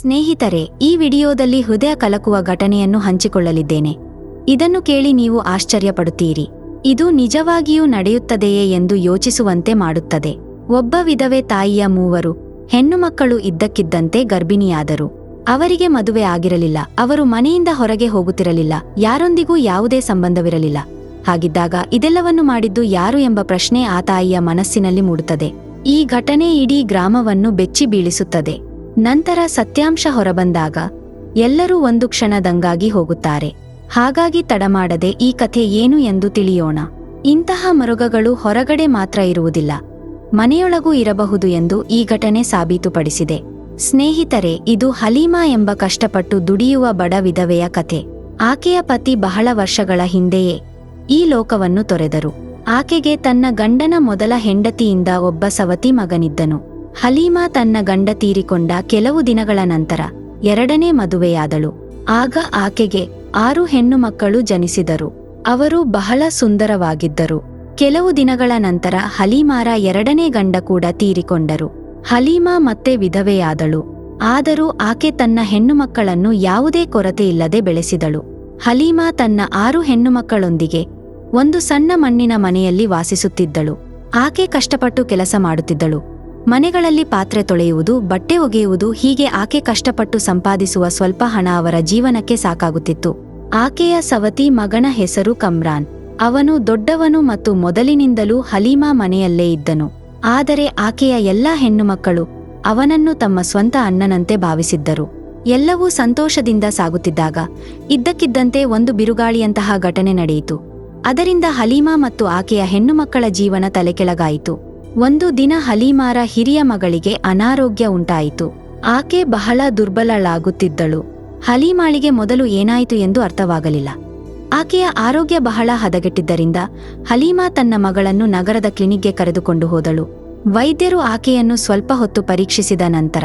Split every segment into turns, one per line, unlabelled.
ಸ್ನೇಹಿತರೆ, ಈ ವಿಡಿಯೋದಲ್ಲಿ ಹೃದಯ ಕಲಕುವ ಘಟನೆಯನ್ನು ಹಂಚಿಕೊಳ್ಳಲಿದ್ದೇನೆ. ಇದನ್ನು ಕೇಳಿ ನೀವು ಆಶ್ಚರ್ಯಪಡುತ್ತೀರಿ. ಇದು ನಿಜವಾಗಿಯೂ ನಡೆಯುತ್ತದೆಯೇ ಎಂದು ಯೋಚಿಸುವಂತೆ ಮಾಡುತ್ತದೆ. ಒಬ್ಬ ವಿಧವೆ ತಾಯಿಯ ಮೂವರು ಹೆಣ್ಣುಮಕ್ಕಳು ಇದ್ದಕ್ಕಿದ್ದಂತೆ ಗರ್ಭಿಣಿಯಾದರು. ಅವರಿಗೆ ಮದುವೆ ಆಗಿರಲಿಲ್ಲ. ಅವರು ಮನೆಯಿಂದ ಹೊರಗೆ ಹೋಗುತ್ತಿರಲಿಲ್ಲ. ಯಾರೊಂದಿಗೂ ಯಾವುದೇ ಸಂಬಂಧವಿರಲಿಲ್ಲ. ಹಾಗಿದ್ದಾಗ ಇದೆಲ್ಲವನ್ನು ಮಾಡಿದ್ದು ಯಾರು ಎಂಬ ಪ್ರಶ್ನೆ ಆ ತಾಯಿಯ ಮನಸ್ಸಿನಲ್ಲಿ ಮೂಡುತ್ತದೆ. ಈ ಘಟನೆ ಇಡೀ ಗ್ರಾಮವನ್ನು ಬೆಚ್ಚಿ ಬೀಳಿಸುತ್ತದೆ. ನಂತರ ಸತ್ಯಾಂಶ ಹೊರಬಂದಾಗ ಎಲ್ಲರೂ ಒಂದು ಕ್ಷಣ ದಂಗಾಗಿ ಹೋಗುತ್ತಾರೆ. ಹಾಗಾಗಿ ತಡಮಾಡದೆ ಈ ಕಥೆ ಏನು ಎಂದು ತಿಳಿಯೋಣ. ಇಂತಹ ಮರುಗಗಳು ಹೊರಗಡೆ ಮಾತ್ರ ಇರುವುದಿಲ್ಲ. ಮನೆಯೊಳಗೂ ಇರಬಹುದು ಎಂದು ಈ ಘಟನೆ ಸಾಬೀತುಪಡಿಸಿದೆ. ಸ್ನೇಹಿತರೆ, ಇದು ಹಲೀಮಾ ಎಂಬ ಕಷ್ಟಪಟ್ಟು ದುಡಿಯುವ ಬಡ ವಿಧವೆಯ ಕಥೆ. ಆಕೆಯ ಪತಿ ಬಹಳ ವರ್ಷಗಳ ಹಿಂದೆಯೇ ಈ ಲೋಕವನ್ನು ತೊರೆದರು. ಆಕೆಗೆ ತನ್ನ ಗಂಡನ ಮೊದಲ ಹೆಂಡತಿಯಿಂದ ಒಬ್ಬ ಸವತಿ ಮಗನಿದ್ದನು. ಹಲೀಮಾ ತನ್ನ ಗಂಡ ತೀರಿಕೊಂಡ ಕೆಲವು ದಿನಗಳ ನಂತರ ಎರಡನೇ ಮದುವೆಯಾದಳು. ಆಗ ಆಕೆಗೆ ಆರು ಹೆಣ್ಣು ಮಕ್ಕಳು ಜನಿಸಿದರು. ಅವರು ಬಹಳ ಸುಂದರವಾಗಿದ್ದರು. ಕೆಲವು ದಿನಗಳ ನಂತರ ಹಲೀಮಾರ ಎರಡನೇ ಗಂಡ ಕೂಡ ತೀರಿಕೊಂಡರು. ಹಲೀಮಾ ಮತ್ತೆ ವಿಧವೆಯಾದಳು. ಆದರೂ ಆಕೆ ತನ್ನ ಹೆಣ್ಣುಮಕ್ಕಳನ್ನು ಯಾವುದೇ ಕೊರತೆಯಿಲ್ಲದೆ ಬೆಳೆಸಿದಳು. ಹಲೀಮಾ ತನ್ನ ಆರು ಹೆಣ್ಣುಮಕ್ಕಳೊಂದಿಗೆ ಒಂದು ಸಣ್ಣ ಮಣ್ಣಿನ ಮನೆಯಲ್ಲಿ ವಾಸಿಸುತ್ತಿದ್ದಳು. ಆಕೆ ಕಷ್ಟಪಟ್ಟು ಕೆಲಸ ಮಾಡುತ್ತಿದ್ದಳು. ಮನೆಗಳಲ್ಲಿ ಪಾತ್ರೆ ತೊಳೆಯುವುದು, ಬಟ್ಟೆ ಒಗೆಯುವುದು ಹೀಗೆ ಆಕೆ ಕಷ್ಟಪಟ್ಟು ಸಂಪಾದಿಸುವ ಸ್ವಲ್ಪ ಹಣ ಅವರ ಜೀವನಕ್ಕೆ ಸಾಕಾಗುತ್ತಿತ್ತು. ಆಕೆಯ ಸವತಿ ಮಗನ ಹೆಸರು ಕಮ್ರಾನ್. ಅವನು ದೊಡ್ಡವನು ಮತ್ತು ಮೊದಲಿನಿಂದಲೂ ಹಲೀಮಾ ಮನೆಯಲ್ಲೇ ಇದ್ದನು. ಆದರೆ ಆಕೆಯ ಎಲ್ಲಾ ಹೆಣ್ಣುಮಕ್ಕಳು ಅವನನ್ನು ತಮ್ಮ ಸ್ವಂತ ಅಣ್ಣನಂತೆ ಭಾವಿಸಿದ್ದರು. ಎಲ್ಲವೂ ಸಂತೋಷದಿಂದ ಸಾಗುತ್ತಿದ್ದಾಗ ಇದ್ದಕ್ಕಿದ್ದಂತೆ ಒಂದು ಬಿರುಗಾಳಿಯಂತಹ ಘಟನೆ ನಡೆಯಿತು. ಅದರಿಂದ ಹಲೀಮಾ ಮತ್ತು ಆಕೆಯ ಹೆಣ್ಣುಮಕ್ಕಳ ಜೀವನ ತಲೆಕೆಳಗಾಯಿತು. ಒಂದು ದಿನ ಹಲೀಮಾರ ಹಿರಿಯ ಮಗಳಿಗೆ ಅನಾರೋಗ್ಯ ಉಂಟಾಯಿತು. ಆಕೆ ಬಹಳ ದುರ್ಬಲಳಾಗುತ್ತಿದ್ದಳು. ಹಲೀಮಾಳಿಗೆ ಮೊದಲು ಏನಾಯಿತು ಎಂದು ಅರ್ಥವಾಗಲಿಲ್ಲ. ಆಕೆಯ ಆರೋಗ್ಯ ಬಹಳ ಹದಗೆಟ್ಟಿದ್ದರಿಂದ ಹಲೀಮಾ ತನ್ನ ಮಗಳನ್ನು ನಗರದ ಕ್ಲಿನಿಕ್ಗೆ ಕರೆದುಕೊಂಡು ಹೋದಳು. ವೈದ್ಯರು ಆಕೆಯನ್ನು ಸ್ವಲ್ಪ ಹೊತ್ತು ಪರೀಕ್ಷಿಸಿದ ನಂತರ,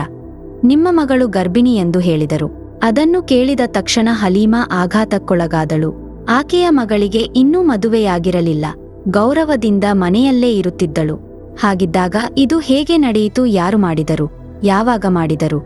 ನಿಮ್ಮ ಮಗಳು ಗರ್ಭಿಣಿ ಎಂದು ಹೇಳಿದರು. ಅದನ್ನು ಕೇಳಿದ ತಕ್ಷಣ ಹಲೀಮಾ ಆಘಾತಕ್ಕೊಳಗಾದಳು. ಆಕೆಯ ಮಗಳಿಗೆ ಇನ್ನೂ ಮದುವೆಯಾಗಿರಲಿಲ್ಲ. ಗೌರವದಿಂದ ಮನೆಯಲ್ಲೇ ಇರುತ್ತಿದ್ದಳು. ಹಾಗಿದ್ದಾಗ ಇದು ಹೇಗೆ ನಡೆಯಿತು ಯಾರು ಮಾಡಿದರು, ಯಾವಾಗ ಮಾಡಿದರು,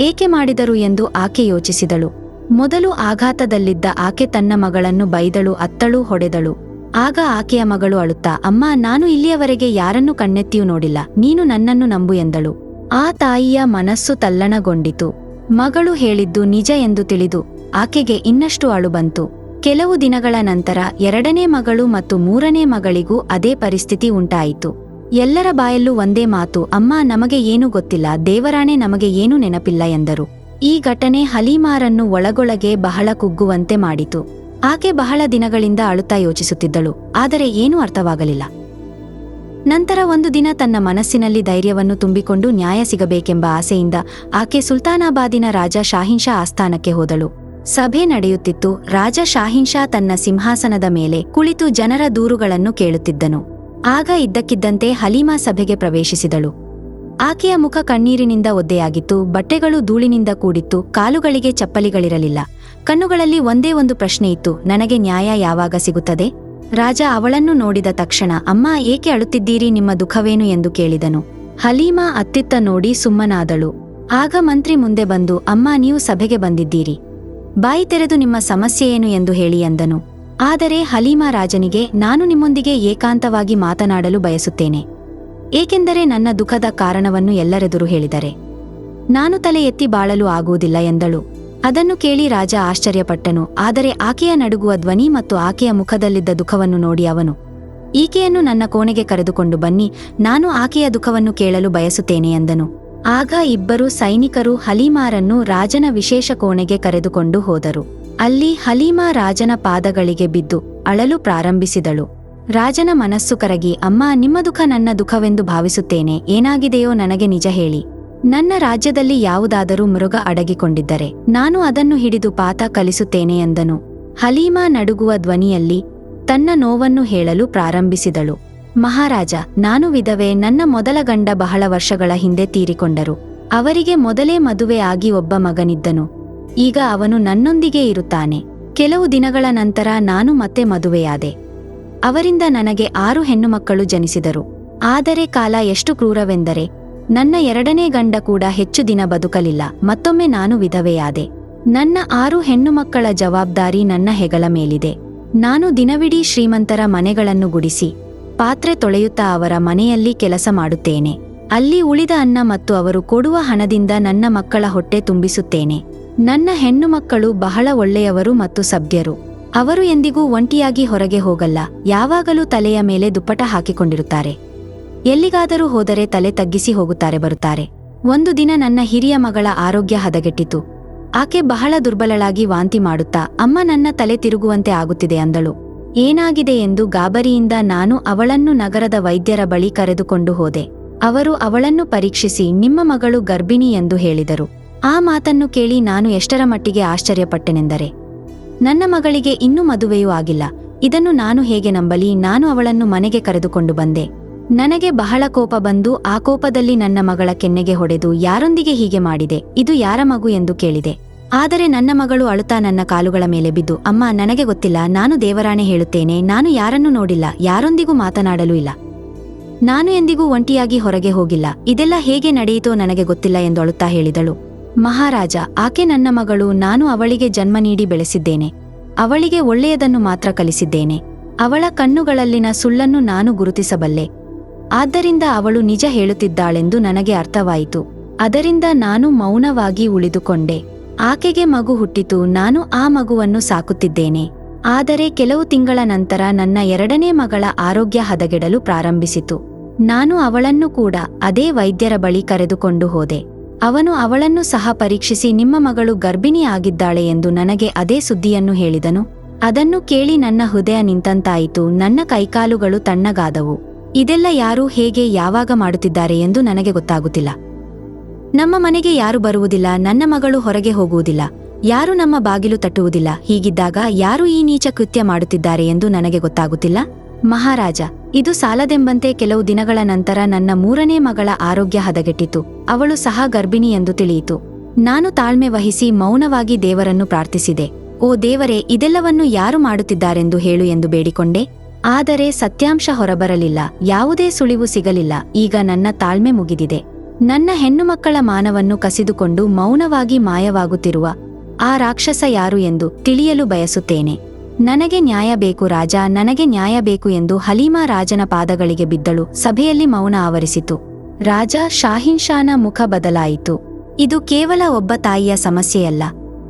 ಏಕೆ ಮಾಡಿದರು ಎಂದು ಆಕೆ ಯೋಚಿಸಿದಳು. ಮೊದಲು ಆಘಾತದಲ್ಲಿದ್ದ ಆಕೆ ತನ್ನ ಮಗಳನ್ನು ಬೈದಳು, ಅತ್ತಳು, ಹೊಡೆದಳು. ಆಗ ಆಕೆಯ ಮಗಳು ಅಳುತ್ತಾ, ಅಮ್ಮ, ನಾನು ಇಲ್ಲಿಯವರೆಗೆ ಯಾರನ್ನು ಕಣ್ಣೆತ್ತಿಯೂ ನೋಡಿಲ್ಲ, ನೀನು ನನ್ನನ್ನು ನಂಬು ಎಂದಳು. ಆ ತಾಯಿಯ ಮನಸ್ಸು ತಲ್ಲಣಗೊಂಡಿತು. ಮಗಳು ಹೇಳಿದ್ದು ನಿಜ ಎಂದು ತಿಳಿದು ಆಕೆಗೆ ಇನ್ನಷ್ಟು ಅಳು ಬಂತು. ಕೆಲವು ದಿನಗಳ ನಂತರ ಎರಡನೇ ಮಗಳು ಮತ್ತು ಮೂರನೇ ಮಗಳಿಗೂ ಅದೇ ಪರಿಸ್ಥಿತಿ ಉಂಟಾಯಿತು. ಎಲ್ಲರ ಬಾಯಲ್ಲೂ ಒಂದೇ ಮಾತು, ಅಮ್ಮ, ನಮಗೆ ಏನೂ ಗೊತ್ತಿಲ್ಲ, ದೇವರಾಣೆ ನಮಗೆ ಏನೂ ನೆನಪಿಲ್ಲ ಎಂದರು. ಈ ಘಟನೆ ಹಲೀಮಾರನ್ನು ಒಳಗೊಳಗೆ ಬಹಳ ಕುಗ್ಗುವಂತೆ ಮಾಡಿತು. ಆಕೆ ಬಹಳ ದಿನಗಳಿಂದ ಅಳುತ್ತಾ ಯೋಚಿಸುತ್ತಿದ್ದಳು, ಆದರೆ ಏನೂ ಅರ್ಥವಾಗಲಿಲ್ಲ. ನಂತರ ಒಂದು ದಿನ ತನ್ನ ಮನಸ್ಸಿನಲ್ಲಿ ಧೈರ್ಯವನ್ನು ತುಂಬಿಕೊಂಡು ನ್ಯಾಯ ಸಿಗಬೇಕೆಂಬ ಆಸೆಯಿಂದ ಆಕೆ ಸುಲ್ತಾನಾಬಾದಿನ ರಾಜ ಶಾಹಿನ್ ಶಾ ಆಸ್ಥಾನಕ್ಕೆ ಹೋದಳು. ಸಭೆ ನಡೆಯುತ್ತಿತ್ತು, ರಾಜ ಶಾಹಿನ್ ಶಾ ತನ್ನ ಸಿಂಹಾಸನದ ಮೇಲೆ ಕುಳಿತು ಜನರ ದೂರುಗಳನ್ನು ಕೇಳುತ್ತಿದ್ದನು. ಆಗ ಇದ್ದಕ್ಕಿದ್ದಂತೆ ಹಲೀಮಾ ಸಭೆಗೆ ಪ್ರವೇಶಿಸಿದಳು. ಆಕೆಯ ಮುಖ ಕಣ್ಣೀರಿನಿಂದ ಒದ್ದೆಯಾಗಿತ್ತು, ಬಟ್ಟೆಗಳು ಧೂಳಿನಿಂದ ಕೂಡಿತ್ತು, ಕಾಲುಗಳಿಗೆ ಚಪ್ಪಲಿಗಳಿರಲಿಲ್ಲ. ಕಣ್ಣುಗಳಲ್ಲಿ ಒಂದೇ ಒಂದು ಪ್ರಶ್ನೆ ಇತ್ತು, ನನಗೆ ನ್ಯಾಯ ಯಾವಾಗ ಸಿಗುತ್ತದೆ? ರಾಜ ಅವಳನ್ನು ನೋಡಿದ ತಕ್ಷಣ, ಅಮ್ಮ ಏಕೆ ಅಳುತ್ತಿದ್ದೀರಿ ನಿಮ್ಮ ದುಃಖವೇನು ಎಂದು ಕೇಳಿದನು. ಹಲೀಮಾ ಅತ್ತಿತ್ತ ನೋಡಿ ಸುಮ್ಮನಾದಳು. ಆಗ ಮಂತ್ರಿ ಮುಂದೆ ಬಂದು, ಅಮ್ಮ ನೀವು ಸಭೆಗೆ ಬಂದಿದ್ದೀರಿ. ಬಾಯಿ ತೆರೆದು ನಿಮ್ಮ ಸಮಸ್ಯೆ ಏನು ಎಂದು ಹೇಳಿ ಎಂದನು ಆದರೆ ಹಲೀಮಾ ರಾಜನಿಗೆ ನಾನು ನಿಮ್ಮೊಂದಿಗೆ ಏಕಾಂತವಾಗಿ ಮಾತನಾಡಲು ಬಯಸುತ್ತೇನೆ. ಏಕೆಂದರೆ ನನ್ನ ದುಃಖದ ಕಾರಣವನ್ನು ಎಲ್ಲರೆದುರು ಹೇಳಿದರೆ. ನಾನು ತಲೆ ಎತ್ತಿ ಬಾಳಲು ಆಗುವುದಿಲ್ಲ ಎಂದಳು. ಅದನ್ನು ಕೇಳಿ ರಾಜ ಆಶ್ಚರ್ಯಪಟ್ಟನು. ಆದರೆ ಆಕೆಯ ನಡುಗುವ ಧ್ವನಿ ಮತ್ತು ಆಕೆಯ ಮುಖದಲ್ಲಿದ್ದ ದುಃಖವನ್ನು ನೋಡಿ ಅವನು. ಈಕೆಯನ್ನು ನನ್ನ ಕೋಣೆಗೆ ಕರೆದುಕೊಂಡು ಬನ್ನಿ, ನಾನು ಆಕೆಯ ದುಃಖವನ್ನು ಕೇಳಲು ಬಯಸುತ್ತೇನೆ ಎಂದನು. ಆಗ ಇಬ್ಬರು ಸೈನಿಕರು ಹಲೀಮಾರನ್ನು ರಾಜನ ವಿಶೇಷ ಕೋಣೆಗೆ ಕರೆದುಕೊಂಡು ಹೋದರು. ಅಲ್ಲಿ ಹಲೀಮಾ ರಾಜನ ಪಾದಗಳಿಗೆ ಬಿದ್ದು ಅಳಲು ಪ್ರಾರಂಭಿಸಿದಳು. ರಾಜನ ಮನಸ್ಸು ಕರಗಿ, ಅಮ್ಮ, ನಿಮ್ಮ ದುಃಖ ನನ್ನ ದುಃಖವೆಂದು ಭಾವಿಸುತ್ತೇನೆ, ಏನಾಗಿದೆಯೋ ನನಗೆ ನಿಜ ಹೇಳಿ. ನನ್ನ ರಾಜ್ಯದಲ್ಲಿ ಯಾವುದಾದರೂ ಮೃಗ ಅಡಗಿಕೊಂಡಿದ್ದರೆ ನಾನು ಅದನ್ನು ಹಿಡಿದು ಪಾತ ಕಲಿಸುತ್ತೇನೆ ಎಂದನು ಹಲೀಮಾ ನಡುಗುವ ಧ್ವನಿಯಲ್ಲಿ ತನ್ನ ನೋವನ್ನು ಹೇಳಲು ಪ್ರಾರಂಭಿಸಿದಳು. ಮಹಾರಾಜ, ನಾನು ವಿಧವೆ, ನನ್ನ ಮೊದಲ ಗಂಡ ಬಹಳ ವರ್ಷಗಳ ಹಿಂದೆ ತೀರಿಕೊಂಡರು. ಅವರಿಗೆ ಮೊದಲೇ ಮದುವೆ ಆಗಿ ಒಬ್ಬ ಮಗನಿದ್ದನು. ಈಗ ಅವನು ನನ್ನೊಂದಿಗೆ ಇರುತ್ತಾನೆ. ಕೆಲವು ದಿನಗಳ ನಂತರ ನಾನು ಮತ್ತೆ ಮದುವೆಯಾದೆ. ಅವರಿಂದ ನನಗೆ ಆರು ಹೆಣ್ಣುಮಕ್ಕಳು ಜನಿಸಿದರು. ಆದರೆ ಕಾಲ ಎಷ್ಟು ಕ್ರೂರವೆಂದರೆ, ನನ್ನ ಎರಡನೇ ಗಂಡ ಕೂಡ ಹೆಚ್ಚು ದಿನ ಬದುಕಲಿಲ್ಲ, ಮತ್ತೊಮ್ಮೆ ನಾನು ವಿಧವೆಯಾದೆ. ನನ್ನ ಆರು ಹೆಣ್ಣುಮಕ್ಕಳ ಜವಾಬ್ದಾರಿ ನನ್ನ ಹೆಗಲ ಮೇಲಿದೆ. ನಾನು ದಿನವಿಡೀ ಶ್ರೀಮಂತರ ಮನೆಗಳನ್ನು ಗುಡಿಸಿ, ಪಾತ್ರೆ ತೊಳೆಯುತ್ತಾ ಅವರ ಮನೆಯಲ್ಲಿ ಕೆಲಸ ಮಾಡುತ್ತೇನೆ. ಅಲ್ಲಿ ಉಳಿದ ಅನ್ನ ಮತ್ತು ಅವರು ಕೊಡುವ ಹಣದಿಂದ ನನ್ನ ಮಕ್ಕಳ ಹೊಟ್ಟೆ ತುಂಬಿಸುತ್ತೇನೆ. ನನ್ನ ಹೆಣ್ಣು ಮಕ್ಕಳು ಬಹಳ ಒಳ್ಳೆಯವರು ಮತ್ತು ಸಭ್ಯರು. ಅವರು ಎಂದಿಗೂ ಒಂಟಿಯಾಗಿ ಹೊರಗೆ ಹೋಗಲ್ಲ, ಯಾವಾಗಲೂ ತಲೆಯ ಮೇಲೆ ದುಪ್ಪಟ ಹಾಕಿಕೊಂಡಿರುತ್ತಾರೆ. ಎಲ್ಲಿಗಾದರೂ ಹೋದರೆ ತಲೆ ತಗ್ಗಿಸಿ ಹೋಗುತ್ತಾರೆ ಬರುತ್ತಾರೆ. ಒಂದು ದಿನ ನನ್ನ ಹಿರಿಯ ಮಗಳ ಆರೋಗ್ಯ ಹದಗೆಟ್ಟಿತು. ಆಕೆ ಬಹಳ ದುರ್ಬಲಳಾಗಿ ವಾಂತಿ ಮಾಡುತ್ತಾ, ಅಮ್ಮ ನನ್ನ ತಲೆ ತಿರುಗುವಂತೆ ಆಗುತ್ತಿದೆ ಅಂದಳು. ಏನಾಗಿದೆ ಎಂದು ಗಾಬರಿಯಿಂದ ನಾನು ಅವಳನ್ನು ನಗರದ ವೈದ್ಯರ ಬಳಿ ಕರೆದುಕೊಂಡು ಹೋದೆ. ಅವರು ಅವಳನ್ನು ಪರೀಕ್ಷಿಸಿ, ನಿಮ್ಮ ಮಗಳು ಗರ್ಭಿಣಿ ಎಂದು ಹೇಳಿದರು. ಆ ಮಾತನ್ನು ಕೇಳಿ ನಾನು ಎಷ್ಟರ ಮಟ್ಟಿಗೆ ಆಶ್ಚರ್ಯಪಟ್ಟೆನೆಂದರೆ, ನನ್ನ ಮಗಳಿಗೆ ಇನ್ನೂ ಮದುವೆಯೂ ಆಗಿಲ್ಲ. ಇದನ್ನು ನಾನು ಹೇಗೆ ನಂಬಲಿ? ನಾನು ಅವಳನ್ನು ಮನೆಗೆ ಕರೆದುಕೊಂಡು ಬಂದೆ. ನನಗೆ ಬಹಳ ಕೋಪ ಬಂದು ಆ ಕೋಪದಲ್ಲಿ ನನ್ನ ಮಗಳ ಕೆನ್ನೆಗೆ ಹೊಡೆದು ಯಾರೊಂದಿಗೆ ಹೀಗೆ ಮಾಡಿದೆ? ಇದು ಯಾರ ಮಗು ಎಂದು ಕೇಳಿದೆ. ಆದರೆ ನನ್ನ ಮಗಳು ಅಳುತ್ತಾ ನನ್ನ ಕಾಲುಗಳ ಮೇಲೆ ಬಿದ್ದು, ಅಮ್ಮ, ನನಗೆ ಗೊತ್ತಿಲ್ಲ, ನಾನು ದೇವರಾಣೆ ಹೇಳುತ್ತೇನೆ, ನಾನು ಯಾರನ್ನೂ ನೋಡಿಲ್ಲ, ಯಾರೊಂದಿಗೂ ಮಾತನಾಡಲೂ ಇಲ್ಲ. ನಾನು ಎಂದಿಗೂ ಒಂಟಿಯಾಗಿ ಹೊರಗೆ ಹೋಗಿಲ್ಲ. ಇದೆಲ್ಲ ಹೇಗೆ ನಡೆಯಿತೋ ನನಗೆ ಗೊತ್ತಿಲ್ಲ ಎಂದು ಅಳುತ್ತಾ ಹೇಳಿದಳು. ಮಹಾರಾಜ, ಆಕೆ ನನ್ನ ಮಗಳು, ನಾನು ಅವಳಿಗೆ ಜನ್ಮ ನೀಡಿ ಬೆಳೆಸಿದ್ದೇನೆ. ಅವಳಿಗೆ ಒಳ್ಳೆಯದನ್ನು ಮಾತ್ರ ಕಲಿಸಿದ್ದೇನೆ. ಅವಳ ಕಣ್ಣುಗಳಲ್ಲಿನ ಸುಳ್ಳನ್ನು ನಾನು ಗುರುತಿಸಬಲ್ಲೆ. ಆದ್ದರಿಂದ ಅವಳು ನಿಜ ಹೇಳುತ್ತಿದ್ದಾಳೆಂದು ನನಗೆ ಅರ್ಥವಾಯಿತು. ಅದರಿಂದ ನಾನು ಮೌನವಾಗಿ ಉಳಿದುಕೊಂಡೆ. ಆಕೆಗೆ ಮಗು ಹುಟ್ಟಿತು, ನಾನು ಆ ಮಗುವನ್ನು ಸಾಕುತ್ತಿದ್ದೇನೆ. ಆದರೆ ಕೆಲವು ತಿಂಗಳ ನಂತರ ನನ್ನ ಎರಡನೇ ಮಗಳ ಆರೋಗ್ಯ ಹದಗೆಡಲು ಪ್ರಾರಂಭಿಸಿತು. ನಾನು ಅವಳನ್ನು ಕೂಡ ಅದೇ ವೈದ್ಯರ ಬಳಿ ಕರೆದುಕೊಂಡು ಹೋದೆ. ಅವನು ಅವಳನ್ನು ಸಹ ಪರೀಕ್ಷಿಸಿ ನಿಮ್ಮ ಮಗಳು ಗರ್ಭಿಣಿ ಆಗಿದ್ದಾಳೆ ಎಂದು ನನಗೆ ಅದೇ ಸುದ್ದಿಯನ್ನು ಹೇಳಿದನು. ಅದನ್ನು ಕೇಳಿ ನನ್ನ ಹೃದಯ ನಿಂತಂತಾಯಿತು. ನನ್ನ ಕೈಕಾಲುಗಳು ತಣ್ಣಗಾದವು. ಇದೆಲ್ಲ ಯಾರು, ಹೇಗೆ, ಯಾವಾಗ ಮಾಡುತ್ತಿದ್ದಾರೆ ಎಂದು ನನಗೆ ಗೊತ್ತಾಗುತ್ತಿಲ್ಲ. ನಮ್ಮ ಮನೆಗೆ ಯಾರು ಬರುವುದಿಲ್ಲ, ನನ್ನ ಮಗಳು ಹೊರಗೆ ಹೋಗುವುದಿಲ್ಲ. ಯಾರು ನಮ್ಮ ಬಾಗಿಲು ತಟ್ಟುವುದಿಲ್ಲ. ಹೀಗಿದ್ದಾಗ ಯಾರು ಈ ನೀಚ ಕೃತ್ಯ ಮಾಡುತ್ತಿದ್ದಾರೆ ಎಂದು ನನಗೆ ಗೊತ್ತಾಗುತ್ತಿಲ್ಲ. ಮಹಾರಾಜ, ಇದು ಸಾಲದೆಂಬಂತೆ ಕೆಲವು ದಿನಗಳ ನಂತರ ನನ್ನ ಮೂರನೇ ಮಗಳ ಆರೋಗ್ಯ ಹದಗೆಟ್ಟಿತು. ಅವಳು ಸಹ ಗರ್ಭಿಣಿ ಎಂದು ತಿಳಿಯಿತು. ನಾನು ತಾಳ್ಮೆ ವಹಿಸಿ ಮೌನವಾಗಿ ದೇವರನ್ನು ಪ್ರಾರ್ಥಿಸಿದೆ. ಓ ದೇವರೇ, ಇದೆಲ್ಲವನ್ನು ಯಾರು ಮಾಡುತ್ತಿದ್ದಾರೆಂದು ಹೇಳು ಎಂದು ಬೇಡಿಕೊಂಡೆ. ಆದರೆ ಸತ್ಯಾಂಶ ಹೊರಬರಲಿಲ್ಲ. ಯಾವುದೇ ಸುಳಿವು ಸಿಗಲಿಲ್ಲ. ಈಗ ನನ್ನ ತಾಳ್ಮೆ ಮುಗಿದಿದೆ. ನನ್ನ ಹೆಣ್ಣುಮಕ್ಕಳ ಮಾನವನ್ನು ಕಸಿದುಕೊಂಡು ಮೌನವಾಗಿ ಮಾಯವಾಗುತ್ತಿರುವ ಆ ರಾಕ್ಷಸ ಯಾರು ಎಂದು ತಿಳಿಯಲು ಬಯಸುತ್ತೇನೆ. ನನಗೆ ನ್ಯಾಯ ಬೇಕು ರಾಜ, ನನಗೆ ನ್ಯಾಯ ಬೇಕು ಎಂದು ಹಲೀಮಾ ರಾಜನ ಪಾದಗಳಿಗೆ ಬಿದ್ದಳು. ಸಭೆಯಲ್ಲಿ ಮೌನ ಆವರಿಸಿತು. ರಾಜ ಶಾಹಿನ್ ಶಾನ ಮುಖ ಬದಲಾಯಿತು. ಇದು ಕೇವಲ ಒಬ್ಬ ತಾಯಿಯ ಸಮಸ್ಯೆಯಲ್ಲ.